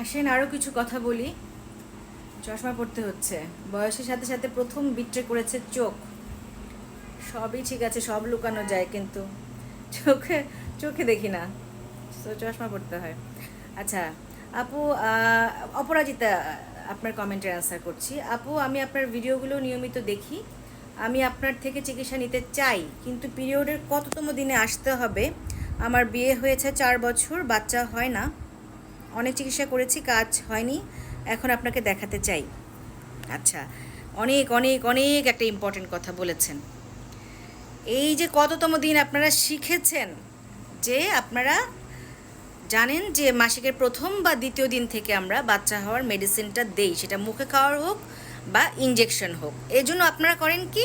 আসেন আরও কিছু কথা বলি। চশমা পড়তে হচ্ছে। বয়সের সাথে সাথে প্রথম বিট্রে করেছে চোখ। সবই ঠিক আছে, সব লুকানো যায় কিন্তু। চোখে চোখে দেখি না। তো চশমা পড়তে হয়। আচ্ছা আপু অপরাজিতা আপনার কমেন্টের অ্যান্সার করছি। আপু, আমি আপনার ভিডিওগুলো নিয়মিত দেখি। আমি আপনার থেকে চিকিৎসা নিতে চাই, কিন্তু পিরিয়ডের কততম দিনে আসতে হবে? আমার বিয়ে হয়েছে চার বছর, বাচ্চা হয় না। অনেক চিকিৎসা করেছি, কাজ হয়নি, এখন আপনাকে দেখাতে চাই। আচ্ছা অনেক অনেক অনেক একটা ইম্পর্টেন্ট কথা বলেছেন। এই যে কততম দিন আপনারা শিখেছেন যে আপনারা জানেন যে মাসিকের প্রথম বা দ্বিতীয় দিন থেকে আমরা বাচ্চা হওয়ার মেডিসিনটা দেই, সেটা মুখে খাওয়ার হোক বা ইঞ্জেকশন হোক। এই জন্য আপনারা করেন কি,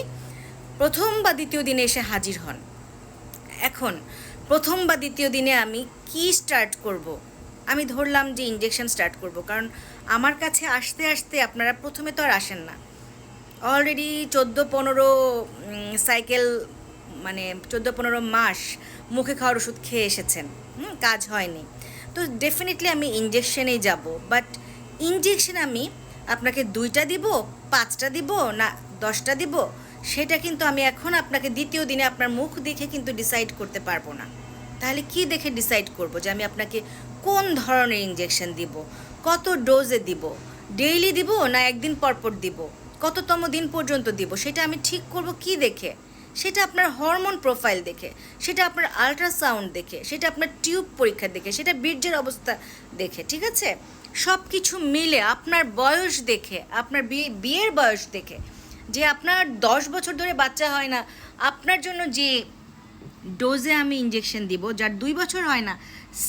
প্রথম বা দ্বিতীয় দিনে এসে হাজির হন। এখন, প্রথম বা দ্বিতীয় দিনে আমি কি স্টার্ট করব। আমি ধরলাম যে ইঞ্জেকশন স্টার্ট করব। কারণ আমার কাছে আসতে আসতে আপনারা প্রথমে তো আর আসেন না। অলরেডি চোদ্দ পনেরো সাইকেল মানে চোদ্দ পনেরো মাস মুখে খাওয়ার ওষুধ খেয়ে এসেছেন। কাজ হয়নি। তো ডেফিনেটলি আমি ইঞ্জেকশনেই যাব। বাট ইঞ্জেকশন আমি আপনাকে দুইটা দিব, পাঁচটা দিব, না, দশটা দিব, সেটা কিন্তু আমি এখন আপনাকে দ্বিতীয় দিনে আপনার মুখ দেখে কিন্তু ডিসাইড করতে পারব না। তাহলে কি দেখে ডিসাইড করব যে আমি আপনাকে কোন ধরনের ইঞ্জেকশন দিব? কত ডোজে দিব? ডেইলি দিব না একদিন পর পর দিব? কততম দিন পর্যন্ত দিব? সেটা আমি ঠিক করব কি দেখে? সেটা আপনার হরমোন প্রোফাইল দেখে, সেটা আপনার আল্ট্রাসাউন্ড দেখে, সেটা আপনার টিউব পরীক্ষা দেখে, সেটা বীর্যের অবস্থা দেখে, ঠিক আছে? সব কিছু মিলে আপনার বয়স দেখে, আপনার বিয়ে বিয়ের বয়স দেখে, যে আপনার দশ বছর ধরে বাচ্চা হয় না, আপনার জন্য যে ডোজে আমি ইঞ্জেকশন দিব যার দুই বছর হয় না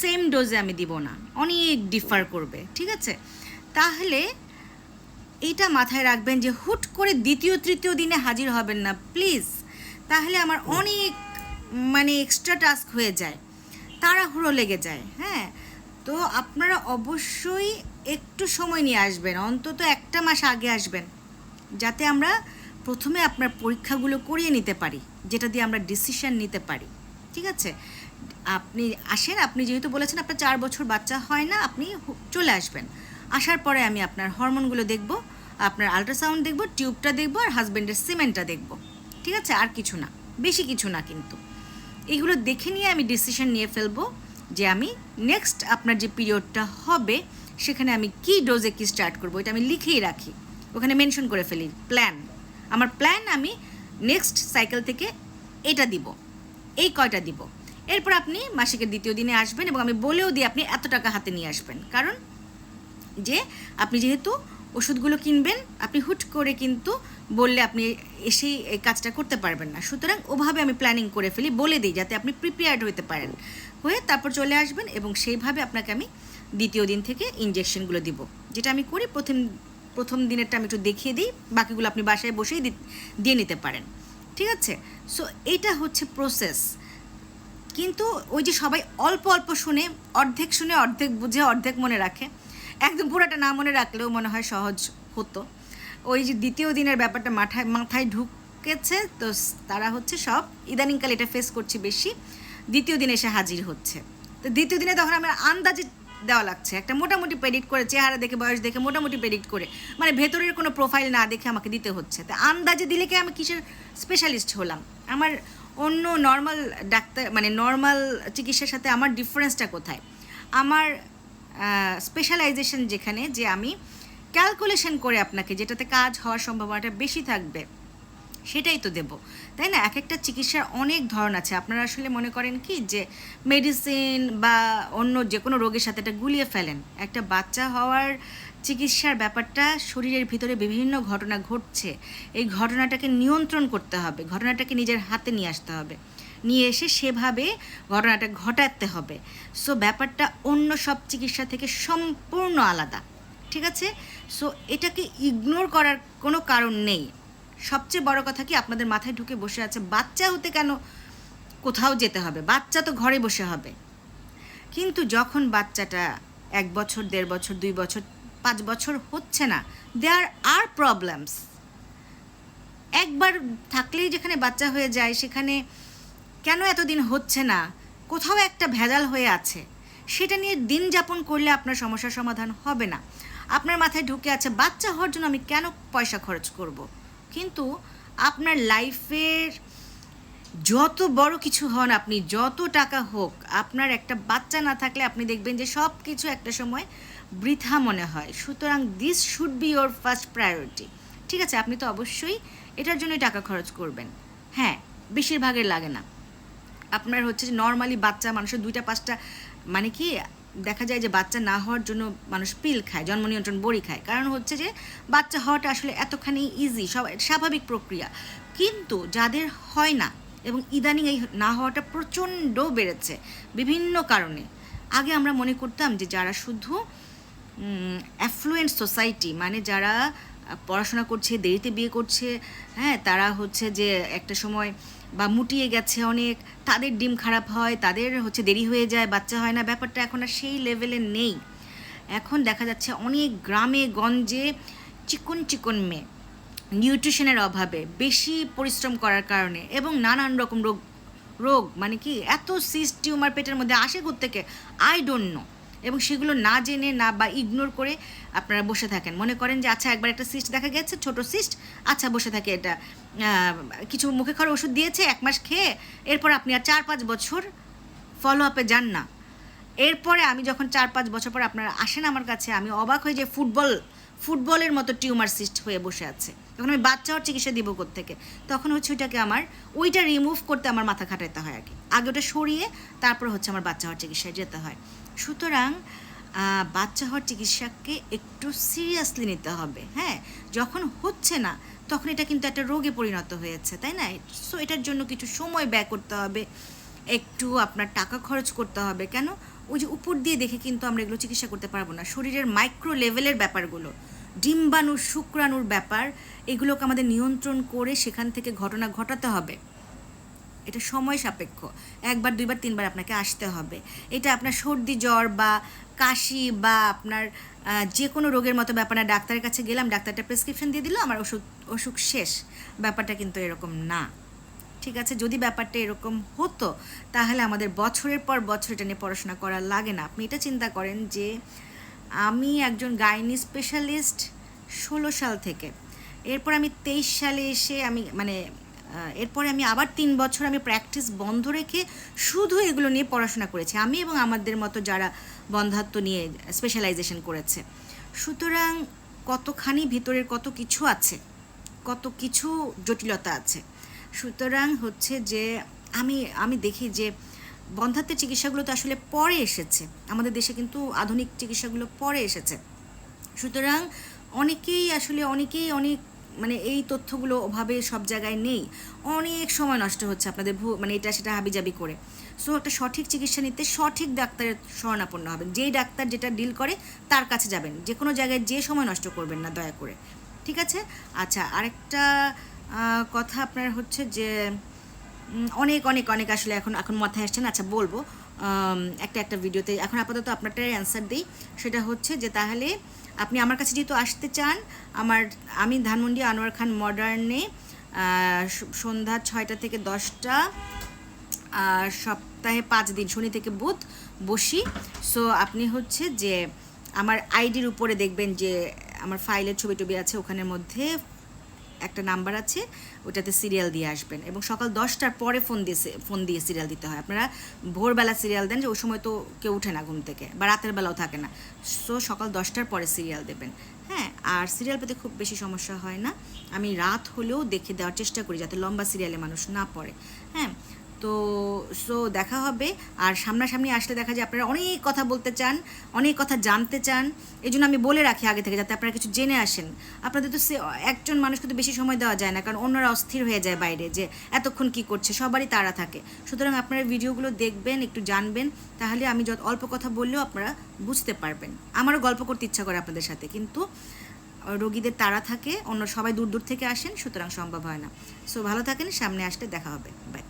সেম ডোজে আমি দিব না। অনেক ডিফার করবে ঠিক আছে? তাহলে এইটা মাথায় রাখবেন যে হুট করে দ্বিতীয় তৃতীয় দিনে হাজির হবেন না প্লিজ তাহলে আমার অনেক মানে এক্সট্রা টাস্ক হয়ে যায় তাড়াহুড়ো লেগে যায় হ্যাঁ? তো আপনারা অবশ্যই একটু সময় নিয়ে আসবেন অন্তত একটা মাস আগে আসবেন যাতে আমরা প্রথমে আপনার পরীক্ষাগুলো করিয়ে নিতে পারি, যেটা দিয়ে আমরা ডিসিশন নিতে পারি, ঠিক আছে? আপনি আসেন, আপনি যেহেতু বলেছেন আপনার চার বছর বাচ্চা হয় না, আপনি চলে আসবেন। আসার পরে আমি আপনার হরমোনগুলো দেখব, আপনার আল্ট্রাসাউন্ড দেখব টিউবটা দেখব, আর হাজব্যান্ডের সিমেন্টটা দেখব, ঠিক আছে? আর কিছু না, বেশি কিছু না কিন্তু। এইগুলো দেখে নিয়ে আমি ডিসিশন নিয়ে ফেলব যে আমি নেক্সট আপনার যে পিরিয়ডটা হবে, সেখানে আমি কি ডোজে কি স্টার্ট করব, এটা আমি লিখেই রাখি। ওখানে মেনশন করে ফেলি প্ল্যান আমার প্ল্যান আমি নেক্সট সাইকেল থেকে এটা দিব। এই কয়টা দিব। এরপর আপনি মাসিকের দ্বিতীয় দিনে আসবেন এবং আমি বলেও দিই আপনি এত টাকা হাতে নিয়ে আসবেন। কারণ যে আপনি যেহেতু ওষুধগুলো কিনবেন, আপনি হুট করে কিন্তু বললে আপনি এসেই এই কাজটা করতে পারবেন না। সুতরাং ওভাবে আমি প্ল্যানিং করে ফেলি, বলে দিই যাতে আপনি প্রিপেয়ার্ড হতে পারেন। হয়ে তারপর চলে আসবেন এবং সেইভাবে আপনাকে আমি দ্বিতীয় দিন থেকে ইঞ্জেকশনগুলো দিব। যেটা আমি করি প্রথম প্রথম দিনেরটা আমি একটু দেখিয়ে দিই, বাকিগুলো আপনি বাসায় বসেই দিয়ে নিতে পারেন। ঠিক আছে? সো এইটা হচ্ছে প্রসেস কিন্তু ওই যে সবাই অল্প অল্প শুনে, অর্ধেক শুনে, অর্ধেক বুঝে, অর্ধেক মনে রাখে। একদম পুরোটা না মনে রাখলেও মনে হয় সহজ হতো। ওই যে দ্বিতীয় দিনের ব্যাপারটা মাথায় মাথায় ঢুকেছে, তো তারা হচ্ছে সব, ইদানিংকাল এটা ফেস করছি বেশি, দ্বিতীয় দিনে এসে হাজির হচ্ছে। তো দ্বিতীয় দিনে তখন আমার আন্দাজে দেওয়া লাগছে। একটা মোটামুটি প্রেডিক্ট করে, চেহারা দেখে, বয়স দেখে মোটামুটি প্রেডিক্ট করে মানে ভেতরের কোনো প্রোফাইল না দেখে আমাকে দিতে হচ্ছে। তা আন্দাজে দিলে কি আমি কিসের স্পেশালিস্ট হলাম? আমার অন্য নর্মাল ডাক্তার মানে নর্মাল চিকিৎসার সাথে আমার ডিফারেন্সটা কোথায়? আমার স্পেশালাইজেশন যেখানে যে আমি ক্যালকুলেশন করে আপনাকে, যেটাতে কাজ হওয়ার সম্ভাবনাটা বেশি থাকবে। সেটাই তো দেব। তাই না? এক একটা চিকিৎসার অনেক ধরন আছে। আপনারা আসলে মনে করেন কি যে মেডিসিন বা অন্য যে কোনো রোগের সাথে এটা গুলিয়ে ফেলেন। একটা বাচ্চা হওয়ার চিকিৎসার ব্যাপারটা শরীরের ভিতরে বিভিন্ন ঘটনা ঘটছে। এই ঘটনাটাকে নিয়ন্ত্রণ করতে হবে। ঘটনাটাকে নিজের হাতে নিয়ে আসতে হবে। নিয়ে এসে সেভাবে ঘটনাটা ঘটাতে হবে। সো ব্যাপারটা অন্য সব চিকিৎসা থেকে সম্পূর্ণ আলাদা। ঠিক আছে? সো এটাকে ইগনোর করার কোনো কারণ নেই। সবচেয়ে বড় কথা কি আপনাদের মাথায় ঢুকে বসে আছে, বাচ্চা হতে কেন কোথাও যেতে হবে? বাচ্চা তো ঘরে বসে হবে। কিন্তু যখন বাচ্চাটা এক বছর, দেড় বছর, দুই বছর, পাঁচ বছর হচ্ছে না দেয়ার আর প্রবলেমস একবার থাকলেই যেখানে বাচ্চা হয়ে যায়, সেখানে কেন এতদিন হচ্ছে না? কোথাও একটা ভেজাল হয়ে আছে। সেটা নিয়ে দিন যাপন করলে আপনার সমস্যার সমাধান হবে না। আপনার মাথায় ঢুকে আছে, বাচ্চা হওয়ার জন্য আমি কেন পয়সা খরচ করব। কিন্তু আপনার লাইফের যত বড় কিছু হন আপনি, যত টাকা হোক, আপনার একটা বাচ্চা না থাকলে আপনি দেখবেন যে সব কিছু একটা সময় বৃথা মনে হয়। সুতরাং this should be your first priority ঠিক আছে, আপনি তো অবশ্যই এটার জন্যই টাকা খরচ করবেন। হ্যাঁ বেশিরভাগের লাগে না। আপনার হচ্ছে যে নর্মালি বাচ্চা, মানুষের দুইটা, পাঁচটা মানে কি দেখা যায় যে বাচ্চা না হওয়ার জন্য মানুষ পিল খায়, জন্ম নিয়ন্ত্রণ বড়ি খায়। কারণ হচ্ছে যে বাচ্চা হওয়াটা আসলে এতখানি ইজি সব স্বাভাবিক প্রক্রিয়া। কিন্তু যাদের হয় না এবং ইদানিং এই না হওয়াটা প্রচণ্ড বেড়েছে বিভিন্ন কারণে। আগে আমরা মনে করতাম যে যারা শুধু অ্যাফ্লুয়েন্ট সোসাইটি মানে যারা পড়াশোনা করছে, দেরিতে বিয়ে করছে হ্যাঁ তারা হচ্ছে যে একটা সময় বা মুটিয়ে গেছে অনেক, তাদের ডিম খারাপ হয়, তাদের হচ্ছে দেরি হয়ে যায়, বাচ্চা হয় না, ব্যাপারটা এখন আর সেই লেভেলে নেই। এখন দেখা যাচ্ছে অনেক গ্রামে গঞ্জে চিকন চিকন মেয়ে নিউট্রিশনের অভাবে, বেশি পরিশ্রম করার কারণে এবং নানান রকম রোগ রোগ মানে কি, এত সিস্ট টিউমার পেটের মধ্যে আসে থেকে আই ডোন্ট নো এবং সেগুলো না জেনে, না বা ইগনোর করে আপনারা বসে থাকেন। মনে করেন যে আচ্ছা একবার একটা সিস্ট দেখা গেছে, ছোট সিস্ট আচ্ছা বসে থাকে এটা। কিছু মুখে খাওয়ার ওষুধ দিয়েছে, এক মাস খেয়ে, এরপর আপনি আর চার পাঁচ বছর ফলো আপে যান না। এরপরে আমি যখন চার পাঁচ বছর পর আপনারা আসেন আমার কাছে, আমি অবাক হয়ে যে, ফুটবল ফুটবলের মতো টিউমার সিস্ট হয়ে বসে আছে। তখন আমি বাচ্চা হওয়ার চিকিৎসা দিব থেকে তখন হচ্ছে ওইটাকে আমার, ওইটা রিমুভ করতে আমার মাথা খাটাইতে হয় কি আগে ওটা সরিয়ে তারপর হচ্ছে আমার বাচ্চা হওয়ার চিকিৎসায় যেতে হয়। সুতরাং বাচ্চা হওয়ার চিকিৎসাকে একটু সিরিয়াসলি নিতে হবে হ্যাঁ? যখন হচ্ছে না, তখন এটা কিন্তু একটা রোগে পরিণত হয়েছে, তাই না? সো এটার জন্য কিছু সময় ব্যয় করতে হবে, একটু আপনার টাকা খরচ করতে হবে। কেন? ওই যে উপর দিয়ে দেখে কিন্তু আমরা এগুলো চিকিৎসা করতে পারব না। শরীরের মাইক্রো লেভেলের ব্যাপারগুলো, ডিম্বাণুর, শুক্রাণুর ব্যাপার, এগুলোকে আমাদের নিয়ন্ত্রণ করে সেখান থেকে ঘটনা ঘটাতে হবে। এটা সময় সাপেক্ষ। একবার, দুইবার, তিনবার আপনাকে আসতে হবে। এটা আপনার সর্দি, জ্বর বা কাশি বা আপনার যে কোনো রোগের মতো ব্যাপার না, ডাক্তারের কাছে গেলাম, ডাক্তারটা প্রেসক্রিপশন দিয়ে দিল, আমার ওষুধ অসুখ শেষ। ব্যাপারটা কিন্তু এরকম না। ঠিক আছে, যদি ব্যাপারটা এরকম হতো, তাহলে আমাদের বছরের পর বছর এটা নিয়ে পড়াশোনা করা লাগে না। আপনি এটা চিন্তা করেন যে, আমি একজন গাইনি স্পেশালিস্ট ষোলো সাল থেকে। এরপর আমি তেইশ সালে এসে আমি মানে এরপরে আমি আবার তিন বছর আমি প্র্যাকটিস বন্ধ রেখে শুধু এগুলো নিয়ে পড়াশোনা করেছি। আমি এবং আমাদের মতো যারা বন্ধাত্ম নিয়ে স্পেশালাইজেশন করেছে। সুতরাং কতখানি ভিতরের কত কিছু আছে, কত কিছু জটিলতা আছে সুতরাং হচ্ছে যে আমি আমি দেখি যে বন্ধাত্মের চিকিৎসাগুলো তো আসলে পরে এসেছে। আমাদের দেশে কিন্তু আধুনিক চিকিৎসাগুলো পরে এসেছে। সুতরাং অনেকেই আসলে, অনেকেই অনেক মানে এই তথ্যগুলো ওভাবে সব জায়গায় নেই। অনেক সময় নষ্ট হচ্ছে আপনাদের ভু মানে এটা সেটা হাবিজাবি করে। সো একটা সঠিক চিকিৎসা নিতে সঠিক ডাক্তারের শরণাপন্ন হবেন। যেই ডাক্তার যেটা ডিল করে তার কাছে যাবেন। যে কোনো জায়গায় যে সময় নষ্ট করবেন না, দয়া করে। ঠিক আছে? আচ্ছা আরেকটা কথা আপনার হচ্ছে যে অনেক অনেক অনেক আসলে এখন এখন মাথায় আসছেন আচ্ছা বলব একটা একটা ভিডিওতে। এখন আপাতত আপনারটাই অ্যান্সার দিই। সেটা হচ্ছে যে, তাহলে আপনি আমার কাছে যেহেতু আসতে চান, আমার, আমি ধানমন্ডি আনোয়ার খান মডার্নে সন্ধ্যা ছয়টা থেকে দশটা সপ্তাহে পাঁচ দিন, শনি থেকে বুধ বসি। সো আপনি হচ্ছে যে, আমার আইডির উপরে দেখবেন যে, আমার ফাইলের ছবি টবি আছে ওখানের মধ্যে। একটা নাম্বার আছে, ওটাতে সিরিয়াল দিয়ে আসবেন। এবং সকাল দশটার পরে ফোন দিয়ে ফোন দিয়ে সিরিয়াল দিতে হয়। আপনারা ভোরবেলা সিরিয়াল দেন যে ওই সময় তো কেউ উঠে না ঘুম থেকে, বা রাতের বেলাও থাকে না। সো সকাল দশটার পরে সিরিয়াল দেবেন। হ্যাঁ আর সিরিয়াল পেতে খুব বেশি সমস্যা হয় না। আমি রাত হলেও দেখে দেওয়ার চেষ্টা করি যাতে লম্বা সিরিয়ালে মানুষ না পড়ে। হ্যাঁ তো সো দেখা হবে। আর সামনাসামনি আসলে দেখা যায় আপনারা অনেক কথা বলতে চান, অনেক কথা জানতে চান। এই জন্য আমি বলে রাখি আগে থেকে যাতে আপনারা কিছু জেনে আসেন। আপনাদের তো সে, একজন মানুষকে তো বেশি সময় দেওয়া যায় না, কারণ অন্যরা অস্থির হয়ে যায় বাইরে যে এতক্ষণ কি করছে, সবারই তারা থাকে। সুতরাং আপনারা ভিডিওগুলো দেখবেন, একটু জানবেন, তাহলে আমি যত, অল্প কথা বললেও আপনারা বুঝতে পারবেন। আমারও গল্প করতে ইচ্ছা করে আপনাদের সাথে, কিন্তু রোগীদের তারা থাকে, অন্য সবাই দূর দূর থেকে আসেন, সুতরাং সম্ভব হয় না। সো ভালো থাকেন, সামনে আসলে দেখা হবে। বাই